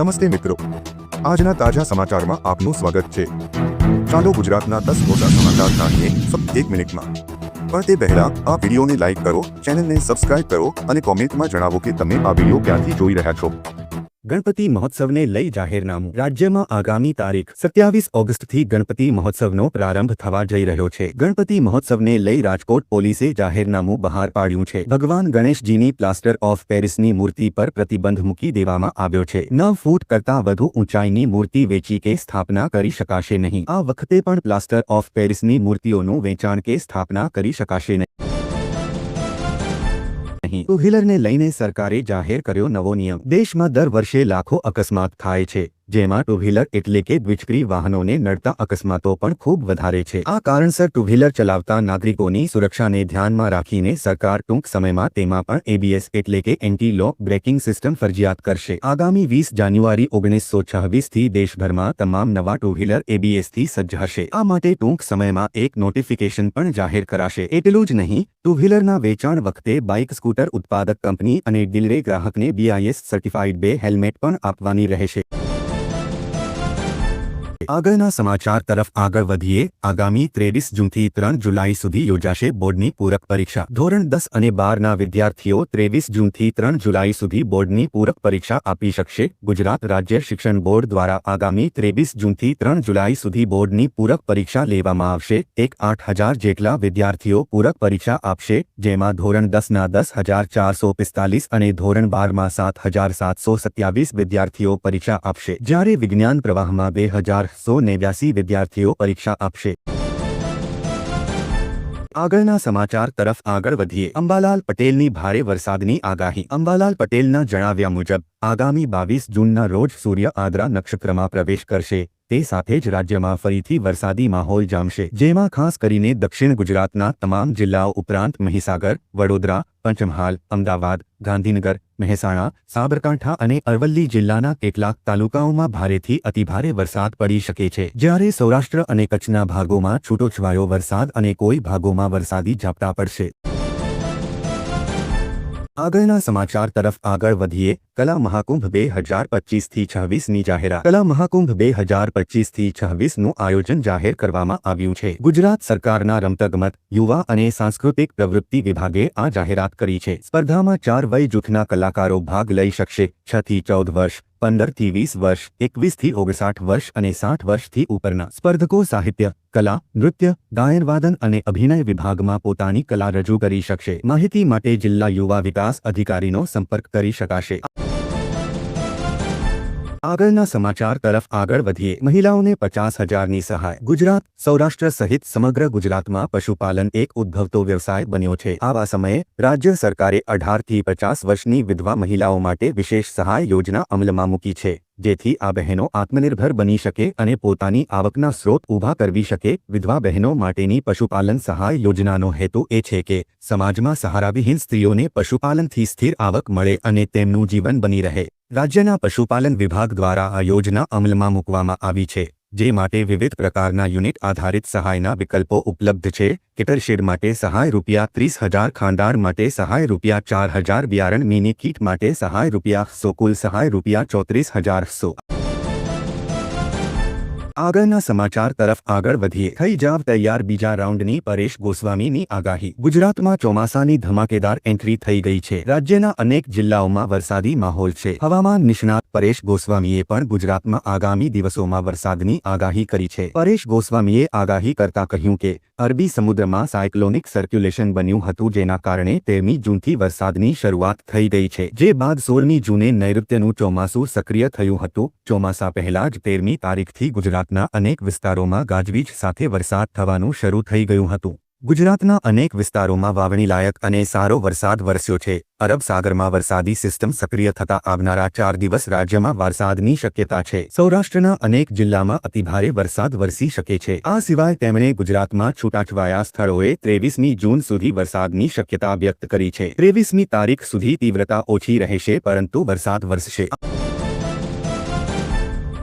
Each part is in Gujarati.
નમસ્તે મિત્રો. આજના તાજા સમાચારમાં આપનું સ્વાગત છે. ચાલો ગુજરાતના દસ મોટા સમાચાર જાણીએ એક મિનિટમાં. પણ તે પહેલા આ વિડીયોને લાઈક કરો, ચેનલને સબસ્ક્રાઇબ કરો અને કોમેન્ટમાં જણાવો કે તમે આ વીડિયો ક્યાંથી જોઈ રહ્યા છો. ગણપતિ મહોત્સવને લઈ જાહેરનામું. રાજ્યમાં આગામી તારીખ સત્યાવીસ ઓગસ્ટથી ગણપતિ મહોત્સવનો પ્રારંભ થવા જઈ રહ્યો છે. ગણપતિ મહોત્સવને લઈ રાજકોટ પોલીસે જાહેરનામું બહાર પાડ્યું છે. ભગવાન ગણેશજીની પ્લાસ્ટર ઓફ પેરિસની મૂર્તિ પર પ્રતિબંધ મૂકી દેવામાં આવ્યો છે. નવ ફૂટ કરતાં વધુ ઊંચાઈની મૂર્તિ વેચી કે સ્થાપના કરી શકાશે નહીં. આ વખતે પણ પ્લાસ્ટર ઓફ પેરિસની મૂર્તિઓનું વેચાણ કે સ્થાપના કરી શકાશે નહીં. નહીં. ટુ વ્હીલરને લઈને સરકારે જાહેર કર્યો નવો નિયમ. દેશમાં દર વર્ષે લાખો અકસ્માત થાય છે. જેમાં ટુ વ્હીલર એટલે કે દ્વિચક્રી વાહનોને નડતા અકસ્માતો પણ ખૂબ વધારે છે. આ કારણસર ટુ વ્હીલર ચલાવતા નાગરિકોની સુરક્ષાને ધ્યાનમાં રાખીને સરકાર ટૂંક સમયમાં તેમાં પણ એબીએસ એટલે કે એન્ટી લો બ્રેકિંગ સિસ્ટમ ફરજિયાત કરશે. આગામી વીસ જાન્યુઆરી ઓગણીસો છવ્વીસથી દેશભરમાં તમામ નવા ટુ વ્હીલર એબીએસથી સજ્જ હશે. આ માટે ટૂંક સમયમાં એક નોટિફિકેશન પણ જાહેર કરાશે. એટલું જ નહીં ટુ વ્હીલરના વેચાણ વખતે બાઇક, સ્કૂટર ઉત્પાદક કંપની અને ડીલરે ગ્રાહકને બીઆઈએસ સર્ટિફાઇડ બે હેલ્મેટ પણ આપવાની રહેશે. આગળના સમાચાર તરફ આગળ વધીએ, આગામી ત્રેવીસ જૂનથી ત્રણ જુલાઈ સુધી યોજાશે બોર્ડની પૂરક પરીક્ષા. ધોરણ દસ અને બારના વિદ્યાર્થીઓ ત્રેવીસ જૂનથી ત્રણ જુલાઈ સુધી બોર્ડની પૂરક પરીક્ષા આપી શકશે. ગુજરાત રાજ્ય શિક્ષણ બોર્ડ દ્વારા આગામી ત્રેવીસ જૂનથી ત્રણ જુલાઈ સુધી બોર્ડની પૂરક પરીક્ષા લેવામાં આવશે. એક આઠ હજાર જેટલા વિદ્યાર્થીઓ પૂરક પરીક્ષા આપશે, જેમાં ધોરણ દસના દસ હજાર ચારસો પિસ્તાલીસ અને ધોરણ બારમાં સાત હજાર સાતસો સત્યાવીસ વિદ્યાર્થીઓ પરીક્ષા આપશે. જ્યારે વિજ્ઞાન પ્રવાહમાં બે હજાર સો નેવ્યાસી વિદ્યાર્થીઓ પરીક્ષા આપશે. આગળના સમાચાર તરફ આગળ વધીએ. અંબાલાલ પટેલની ભારે વરસાદની આગાહી. અંબાલાલ પટેલના જણાવ્યા મુજબ, આગામી બાવીસ જૂનના રોજ સૂર્ય આદ્રા નક્ષત્રમાં પ્રવેશ કરશે. તે સાથે જ રાજ્યમાં ફરીથી વરસાદી માહોલ જામશે, જેમાં ખાસ કરીને દક્ષિણ ગુજરાતના તમામ જિલ્લાઓ ઉપરાંત મહીસાગર, વડોદરા, પંચમહાલ, અમદાવાદ, ગાંધીનગર, મહેસાણા, સાબરકાંઠા અને અરવલ્લી જિલ્લાના કેટલાક તાલુકાઓમાં ભારેથી અતિભારે વરસાદ પડી શકે છે. જ્યારે સૌરાષ્ટ્ર અને કચ્છના ભાગોમાં છૂટોછવાયો વરસાદ અને કોઈ ભાગોમાં વરસાદી ઝાપટા પડશે. આગળના સમાચાર તરફ આગળ વધીએ. કલા મહાકુંભ બે હજાર પચીસથી છવ્વીસની જાહેરાત. કલા મહાકુંભ બે હજાર પચીસથી છવ્વીસનું આયોજન જાહેર કરવામાં આવ્યું છે. ગુજરાત સરકારના રમતગમત, યુવા અને સાંસ્કૃતિક પ્રવૃત્તિ વિભાગે આ જાહેરાત કરી છે. સ્પર્ધામાં ચાર વય જૂથના કલાકારો ભાગ લઈ શકશે. છ થી ચૌદ વર્ષ પંદરથી વીસ વર્ષ એકવીસથી ઓગણસાઠ વર્ષ અને સાઠ વર્ષથી ઉપરના સ્પર્ધકો સાહિત્ય, કલા, નૃત્ય, ગાયનવાદન અને અભિનય વિભાગમાં પોતાની કલા રજૂ કરી શકશે. માહિતી માટે જિલ્લા યુવા વિકાસ અધિકારીનો સંપર્ક કરી શકાશે. આગળના સમાચાર તરફ આગળ વધીએ. મહિલાઓને પચાસ હજારની સહાય. ગુજરાત, સૌરાષ્ટ્ર સહિત સમગ્ર ગુજરાતમાં પશુપાલન એક ઉદ્ભવતો વ્યવસાય બન્યો છે. આવા સમયે રાજ્ય સરકારે અઢારથી પચાસ વર્ષની વિધવા મહિલાઓ માટે વિશેષ સહાય યોજના અમલમાં મૂકી છે. જેથી આ બહેનો આત્મનિર્ભર બની શકે અને પોતાની આવકના સ્રોત ઊભા કરવી શકે. વિધવા બહેનો માટેની પશુપાલન સહાય યોજનાનો હેતુ એ છે કે સમાજમાં સહારાવિહીન સ્ત્રીઓને પશુપાલનથી સ્થિર આવક મળે અને તેમનું જીવન બની રહે. રાજ્યના પશુપાલન વિભાગ દ્વારા આ યોજના અમલમાં મૂકવામાં આવી છે. જે માટે વિવિધ પ્રકારના યુનિટ આધારિત સહાયના વિકલ્પો ઉપલબ્ધ છે. કેટરશેડ માટે સહાય રૂપિયા ત્રીસ હજાર, ખાંડાણ માટે સહાય રૂપિયા ચાર હજાર, બિયારણ મિની કીટ માટે સહાય રૂપિયા સો, કુલ સહાય રૂપિયા ચોત્રીસ હજાર સો. આગળના સમાચાર તરફ આગળ વધીએ. થઈ જાવ તૈયાર બીજા રાઉન્ડની પરેશ ગોસ્વામીની આગાહી. ગુજરાતમાં ચોમાસાની ધમાકેદાર એન્ટ્રી થઈ ગઈ છે. રાજ્યના અનેક જિલ્લાઓમાં વરસાદી માહોલ છે. હવામાન નિષ્ણાત પરેશ ગોસ્વામીએ પણ ગુજરાતમાં આગામી દિવસોમાં વરસાદની આગાહી કરી છે. પરેશ ગોસ્વામીએ આગાહી કરતા કહ્યું કે, અરબી સમુદ્રમાં સાયક્લોનિક સર્ક્યુલેશન બન્યું હતું જેના કારણે તેરમી જૂનથી વરસાદની શરૂઆત થઈ ગઈ છે. જે બાદ સોળમી જૂને નૈઋત્યનું ચોમાસું સક્રિય થયું હતું. ચોમાસા પહેલા જ તેરમી તારીખથી ગુજરાતના અનેક વિસ્તારોમાં ગાજવીજ સાથે વરસાદ થવાનું શરૂ થઈ ગયું હતું. ગુજરાતના અનેક વિસ્તારોમાં વાવણી લાયક અને સારો વરસાદ વરસ્યો છે. અરબ સાગરમાં વરસાદી સિસ્ટમ સક્રિય થતા આવનારા ચાર દિવસ રાજ્યમાં વરસાદની શક્યતા છે. સૌરાષ્ટ્રના અનેક જિલ્લામાં અતિભારે વરસાદ વરસી શકે છે. આ સિવાય તેમણે ગુજરાતમાં છૂટાછવાયા સ્થળોએ ત્રેવીસમી જૂન સુધી વરસાદની શક્યતા વ્યક્ત કરી છે. ત્રેવીસમી તારીખ સુધી તીવ્રતા ઓછી રહેશે, પરંતુ વરસાદ વરસશે.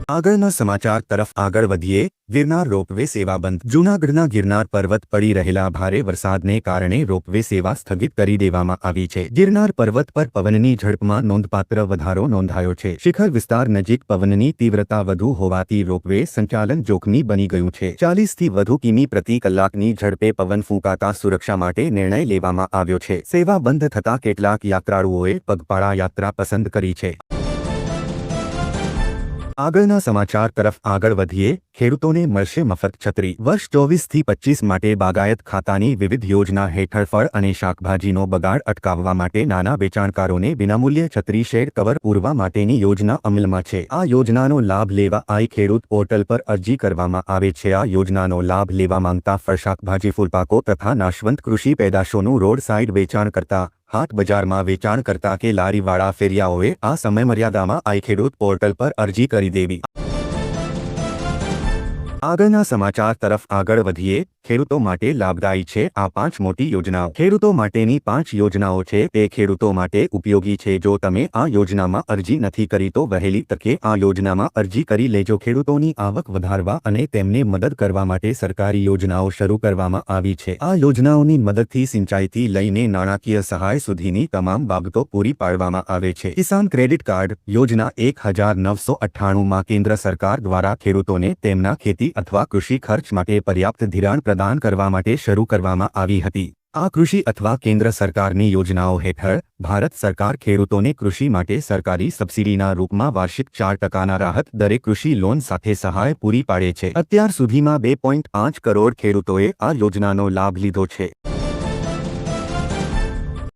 આગળના સમાચાર તરફ આગળ વધીએ, ગિરનાર રોપવે સેવા બંધ. જૂનાગઢના ગિરનાર પર્વત પડી રહેલા ભારે વરસાદને કારણે રોપવે સેવા સ્થગિત કરી દેવામાં આવી છે. ગિરનાર પર્વત પર પવનની ઝડપમાં નોંધપાત્ર વધારો નોંધાયો છે. શિખર વિસ્તાર નજીક પવનની તીવ્રતા વધુ હોવાથી રોપવે સંચાલન જોખમી બની ગયું છે. ચાલીસથી વધુ કિમી પ્રતિ કલાકની ઝડપે પવન ફૂંકાતા સુરક્ષા માટે નિર્ણય લેવામાં આવ્યો છે. સેવા બંધ થતા કેટલાક યાત્રાળુઓએ પગપાળા યાત્રા પસંદ કરી છે. આગળના સમાચાર તરફ આગળ વધીએ, ખેડૂતોને મળશે મફત છત્રી. વર્ષ ચોવીસથી પચીસ માટે બાગાયત ખાતાની વિવિધ યોજના હેઠળ ફળ અને શાકભાજીનો બગાડ અટકાવવા માટે નાના વેચાણકારોને વિનામૂલ્યે છત્રી શેડ કવર પૂરવા માટેની યોજના અમલમાં છે. આ યોજનાનો લાભ લેવા આઈ ખેડૂત પોર્ટલ પર અરજી કરવામાં આવે છે. આ યોજનાનો લાભ લેવા માંગતા ફળ, શાકભાજી, ફૂલપાકો તથા નાશવંત કૃષિ પેદાશોનું રોડ સાઇડ વેચાણ કરતા હાટ બજારમાં વેચાણ કરતા કે લારીવાળા ફેરિયાઓએ આ સમયમર્યાદામાં આઈ ખેડૂત પોર્ટલ પર અરજી કરી દેવી. આગળના સમાચાર તરફ આગળ વધીએ ખેડૂતો માટે લાભદાયી છે. આ પાંચ મોટી યોજનાઓ. ખેડૂતો માટેની પાંચ યોજનાઓ છે. તે ખેડૂતો માટે ઉપયોગી છે. જો તમે આ યોજનામાં અરજી નથી કરી, તો વહેલી તકે આ યોજનામાં અરજી કરી લેજો. ખેડૂતોની આવક વધારવા અને તેમને મદદ કરવા માટે સરકારી યોજનાઓ શરૂ કરવામાં આવી છે. આ યોજનાઓની મદદથી સિંચાઈથી લઈને નાણાકીય સહાય સુધીની તમામ બાબતો પૂરી પાડવામાં આવે છે. કિસાન ક્રેડિટ કાર્ડ યોજના એક હજાર નવસો અઠ્ઠાણુંમાં કેન્દ્ર સરકાર દ્વારા ખેડૂતોને તેમના ખેતી અથવા કૃષિ ખર્ચ માટે પર્યાપ્ત ધિરાણ પ્રદાન કરવા માટે શરૂ કરવામાં આવી હતી. આ કૃષિ અથવા કેન્દ્ર સરકારની યોજનાઓ હેઠળ ભારત સરકાર ખેડૂતોને કૃષિ માટે સરકારી સબસિડીના રૂપમાં વાર્ષિક ચાર ટકાના રાહત દરે કૃષિ લોન સાથે સહાય પૂરી પાડે છે. અત્યાર સુધીમાં બે પોઈન્ટ પાંચ કરોડ ખેડૂતોએ આ યોજનાનો લાભ લીધો છે.